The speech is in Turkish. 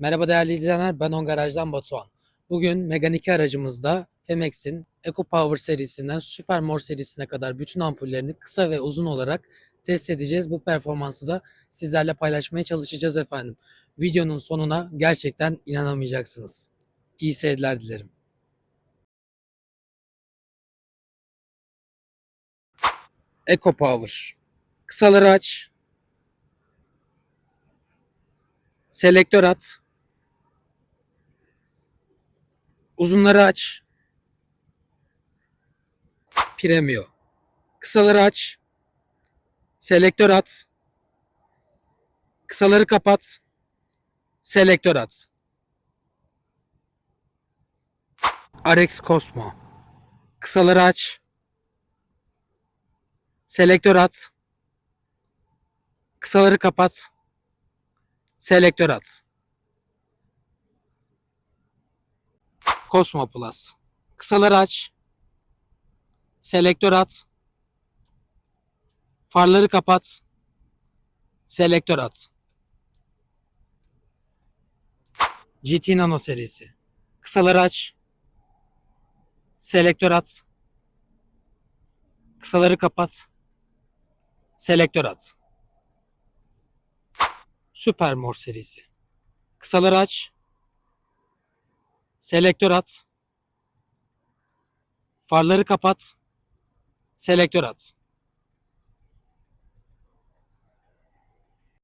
Merhaba değerli izleyenler, ben On Garaj'dan Batuhan. Bugün Megane 2 aracımızda Femex'in Eco Power serisinden Supermore serisine kadar bütün ampullerini kısa ve uzun olarak test edeceğiz. Bu performansı da sizlerle paylaşmaya çalışacağız efendim. Videonun sonuna gerçekten inanamayacaksınız. İyi seyirler dilerim. Eco Power. Kısaları aç. Selektör at. Uzunları aç. Premium. Kısaları aç. Selektör at. Kısaları kapat. Selektör at. RX Cosmo. Kısaları aç. Selektör at. Kısaları kapat. Selektör at. Cosmo Plus. Kısaları aç. Selektör at. Farları kapat. Selektör at. GT Nano serisi. Kısaları aç. Selektör at. Kısaları kapat. Selektör at. Supermore serisi. Kısaları aç. Selektör at. Farları kapat. Selektör at.